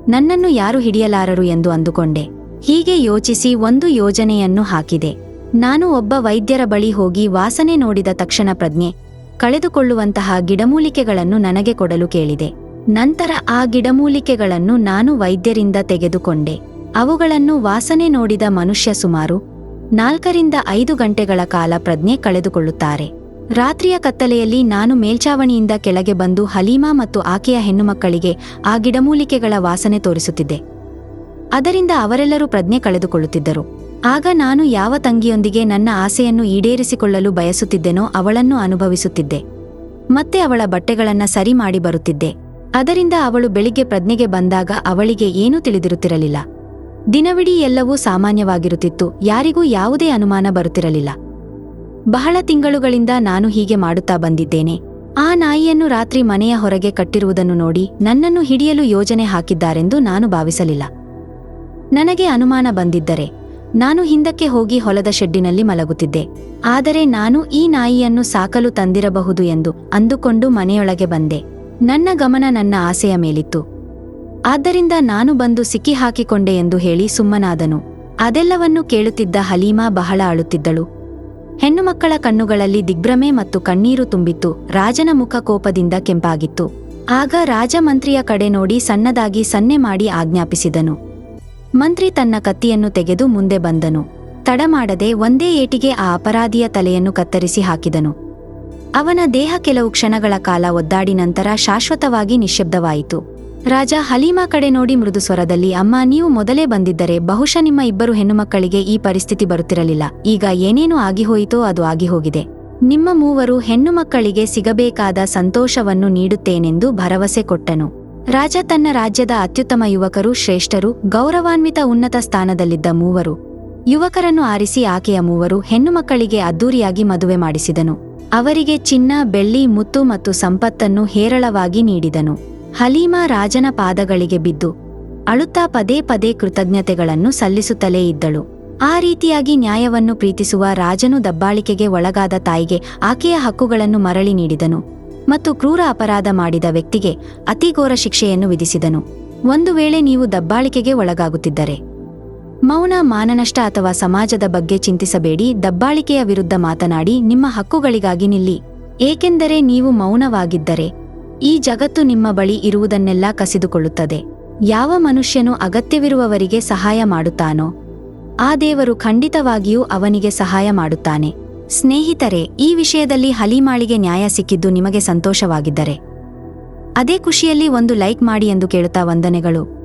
ನನ್ನನ್ನು ಯಾರು ಹಿಡಿಯಲಾರರು ಎಂದು ಅಂದುಕೊಂಡೆ. ಹೀಗೆ ಯೋಚಿಸಿ ಒಂದು ಯೋಜನೆಯನ್ನು ಹಾಕಿದೆ. ನಾನು ಒಬ್ಬ ವೈದ್ಯರ ಬಳಿ ಹೋಗಿ ವಾಸನೆ ನೋಡಿದ ತಕ್ಷಣ ಪ್ರಜ್ಞೆ ಕಳೆದುಕೊಳ್ಳುವಂತಹ ಗಿಡಮೂಲಿಕೆಗಳನ್ನು ನನಗೆ ಕೊಡಲು ಕೇಳಿದೆ. ನಂತರ ಆ ಗಿಡಮೂಲಿಕೆಗಳನ್ನು ನಾನು ವೈದ್ಯರಿಂದ ತೆಗೆದುಕೊಂಡೆ. ಅವುಗಳನ್ನು ವಾಸನೆ ನೋಡಿದ ಮನುಷ್ಯ ಸುಮಾರು ನಾಲ್ಕರಿಂದ ಐದು ಗಂಟೆಗಳ ಕಾಲ ಪ್ರಜ್ಞೆ ಕಳೆದುಕೊಳ್ಳುತ್ತಾರೆ. ರಾತ್ರಿಯ ಕತ್ತಲೆಯಲ್ಲಿ ನಾನು ಮೇಲ್ಚಾವಣಿಯಿಂದ ಕೆಳಗೆ ಬಂದು ಹಲೀಮಾ ಮತ್ತು ಆಕೆಯ ಹೆಣ್ಣುಮಕ್ಕಳಿಗೆ ಆ ಗಿಡಮೂಲಿಕೆಗಳ ವಾಸನೆ ತೋರಿಸುತ್ತಿದ್ದೆ. ಅದರಿಂದ ಅವರೆಲ್ಲರೂ ಪ್ರಜ್ಞೆ ಕಳೆದುಕೊಳ್ಳುತ್ತಿದ್ದರು. ಆಗ ನಾನು ಯಾವ ತಂಗಿಯೊಂದಿಗೆ ನನ್ನ ಆಸೆಯನ್ನು ಈಡೇರಿಸಿಕೊಳ್ಳಲು ಬಯಸುತ್ತಿದ್ದೆನೋ ಅವಳನ್ನು ಅನುಭವಿಸುತ್ತಿದ್ದೆ. ಮತ್ತೆ ಅವಳ ಬಟ್ಟೆಗಳನ್ನ ಸರಿ ಮಾಡಿ ಬರುತ್ತಿದ್ದೆ. ಅದರಿಂದ ಅವಳು ಬೆಳಿಗ್ಗೆ ಪ್ರಜ್ಞೆಗೆ ಬಂದಾಗ ಅವಳಿಗೆ ಏನೂ ತಿಳಿದಿರುತ್ತಿರಲಿಲ್ಲ. ದಿನವಿಡೀ ಎಲ್ಲವೂ ಸಾಮಾನ್ಯವಾಗಿರುತ್ತಿತ್ತು, ಯಾರಿಗೂ ಯಾವುದೇ ಅನುಮಾನ ಬರುತ್ತಿರಲಿಲ್ಲ. ಬಹಳ ತಿಂಗಳುಗಳಿಂದ ನಾನು ಹೀಗೆ ಮಾಡುತ್ತಾ ಬಂದಿದ್ದೇನೆ. ಆ ನಾಯಿಯನ್ನು ರಾತ್ರಿ ಮನೆಯ ಹೊರಗೆ ಕಟ್ಟಿರುವುದನ್ನು ನೋಡಿ ನನ್ನನ್ನು ಹಿಡಿಯಲು ಯೋಜನೆ ಹಾಕಿದ್ದಾರೆಂದು ನಾನು ಭಾವಿಸಲಿಲ್ಲ. ನನಗೆ ಅನುಮಾನ ಬಂದಿದ್ದರೆ ನಾನು ಹಿಂದಕ್ಕೆ ಹೋಗಿ ಹೊಲದ ಶೆಡ್ಡಿನಲ್ಲಿ ಮಲಗುತ್ತಿದ್ದೆ. ಆದರೆ ನಾನು ಈ ನಾಯಿಯನ್ನು ಸಾಕಲು ತಂದಿರಬಹುದು ಎಂದು ಅಂದುಕೊಂಡು ಮನೆಯೊಳಗೆ ಬಂದೆ. ನನ್ನ ಗಮನ ನನ್ನ ಆಸೆಯ ಮೇಲಿತ್ತು. ಆದ್ದರಿಂದ ನಾನು ಬಂದು ಸಿಕ್ಕಿ ಹಾಕಿಕೊಂಡೆ ಎಂದು ಹೇಳಿ ಸುಮ್ಮನಾದನು. ಅದೆಲ್ಲವನ್ನೂ ಕೇಳುತ್ತಿದ್ದ ಹಲೀಮಾ ಬಹಳ ಅಳುತ್ತಿದ್ದಳು. ಹೆಣ್ಣುಮಕ್ಕಳ ಕಣ್ಣುಗಳಲ್ಲಿ ದಿಗ್ಭ್ರಮೆ ಮತ್ತು ಕಣ್ಣೀರು ತುಂಬಿತ್ತು. ರಾಜನ ಮುಖ ಕೋಪದಿಂದ ಕೆಂಪಾಗಿತ್ತು. ಆಗ ರಾಜಮಂತ್ರಿಯ ಕಡೆ ನೋಡಿ ಸಣ್ಣದಾಗಿ ಸನ್ನೆ ಮಾಡಿ ಆಜ್ಞಾಪಿಸಿದನು. ಮಂತ್ರಿ ತನ್ನ ಕತ್ತಿಯನ್ನು ತೆಗೆದು ಮುಂದೆ ಬಂದನು. ತಡಮಾಡದೆ ಒಂದೇ ಏಟಿಗೆ ಆ ಅಪರಾಧಿಯ ತಲೆಯನ್ನು ಕತ್ತರಿಸಿ ಹಾಕಿದನು. ಅವನ ದೇಹ ಕೆಲವು ಕ್ಷಣಗಳ ಕಾಲ ಒದ್ದಾಡಿ ನಂತರ ಶಾಶ್ವತವಾಗಿ ನಿಶ್ಶಬ್ದವಾಯಿತು ರಾಜ ಹಲೀಮಾ ಕಡೆ ನೋಡಿ ಮೃದು ಸ್ವರದಲ್ಲಿ, ಅಮ್ಮ, ನೀವು ಮೊದಲೇ ಬಂದಿದ್ದರೆ ಬಹುಶಃ ನಿಮ್ಮ ಇಬ್ಬರು ಹೆಣ್ಣುಮಕ್ಕಳಿಗೆ ಈ ಪರಿಸ್ಥಿತಿ ಬರುತ್ತಿರಲಿಲ್ಲ. ಈಗ ಏನೇನು ಆಗಿಹೋಯಿತೋ ಅದು ಆಗಿಹೋಗಿದೆ. ನಿಮ್ಮ ಮೂವರು ಹೆಣ್ಣುಮಕ್ಕಳಿಗೆ ಸಿಗಬೇಕಾದ ಸಂತೋಷವನ್ನು ನೀಡುತ್ತೇನೆಂದು ಭರವಸೆ ಕೊಟ್ಟನು. ರಾಜ ತನ್ನ ರಾಜ್ಯದ ಅತ್ಯುತ್ತಮ ಯುವಕರು, ಶ್ರೇಷ್ಠರು, ಗೌರವಾನ್ವಿತ ಉನ್ನತ ಸ್ಥಾನದಲ್ಲಿದ್ದ ಮೂವರು. ಯುವಕರನ್ನು ಆರಿಸಿ ಆಕೆಯ ಮೂವರು ಹೆಣ್ಣುಮಕ್ಕಳಿಗೆ ಅದ್ದೂರಿಯಾಗಿ ಮದುವೆ ಮಾಡಿಸಿದನು. ಅವರಿಗೆ ಚಿನ್ನ, ಬೆಳ್ಳಿ, ಮುತ್ತು ಮತ್ತು ಸಂಪತ್ತನ್ನು ಹೇರಳವಾಗಿ ನೀಡಿದನು. ಹಲೀಮಾ ರಾಜನ ಪಾದಗಳಿಗೆ ಬಿದ್ದು, ಅಳುತ್ತಾ ಪದೇ ಪದೇ ಕೃತಜ್ಞತೆಗಳನ್ನು ಸಲ್ಲಿಸುತ್ತಲೇ ಇದ್ದಳು. ಆ ರೀತಿಯಾಗಿ ನ್ಯಾಯವನ್ನು ಪ್ರೀತಿಸುವ ರಾಜನು ದಬ್ಬಾಳಿಕೆಗೆ ಒಳಗಾದ ತಾಯಿಗೆ ಆಕೆಯ ಹಕ್ಕುಗಳನ್ನು ಮರಳಿ ನೀಡಿದನು. ಮತ್ತು ಕ್ರೂರ ಅಪರಾಧ ಮಾಡಿದ ವ್ಯಕ್ತಿಗೆ ಅತಿಘೋರ ಶಿಕ್ಷೆಯನ್ನು ವಿಧಿಸಿದನು. ಒಂದು ವೇಳೆ ನೀವು ದಬ್ಬಾಳಿಕೆಗೆ ಒಳಗಾಗುತ್ತಿದ್ದರೆ, ಮೌನ, ಮಾನನಷ್ಟ ಅಥವಾ ಸಮಾಜದ ಬಗ್ಗೆ ಚಿಂತಿಸಬೇಡಿ, ದಬ್ಬಾಳಿಕೆಯ ವಿರುದ್ಧ ಮಾತನಾಡಿ, ನಿಮ್ಮ ಹಕ್ಕುಗಳಿಗಾಗಿ ನಿಲ್ಲಿ. ಏಕೆಂದರೆ ನೀವು ಮೌನವಾಗಿದ್ದರೆ, ಈ ಜಗತ್ತು ನಿಮ್ಮ ಬಳಿ ಇರುವುದನ್ನೆಲ್ಲ ಕಸಿದುಕೊಳ್ಳುತ್ತದೆ. ಯಾವ ಮನುಷ್ಯನು ಅಗತ್ಯವಿರುವವರಿಗೆ ಸಹಾಯ ಮಾಡುತ್ತಾನೋ, ಆ ದೇವರು ಖಂಡಿತವಾಗಿಯೂ ಅವನಿಗೆ ಸಹಾಯ ಮಾಡುತ್ತಾನೆ. ಸ್ನೇಹಿತರೆ, ಈ ವಿಷಯದಲ್ಲಿ ಹಲಿಮಾಳಿಗೆ ನ್ಯಾಯ ಸಿಕ್ಕಿದ್ದು ನಿಮಗೆ ಸಂತೋಷವಾಗಿದ್ದರೆ. ಅದೇ ಖುಷಿಯಲ್ಲಿ ಒಂದು ಲೈಕ್ ಮಾಡಿ ಎಂದು ಕೇಳುತ್ತಾ ವಂದನೆಗಳು.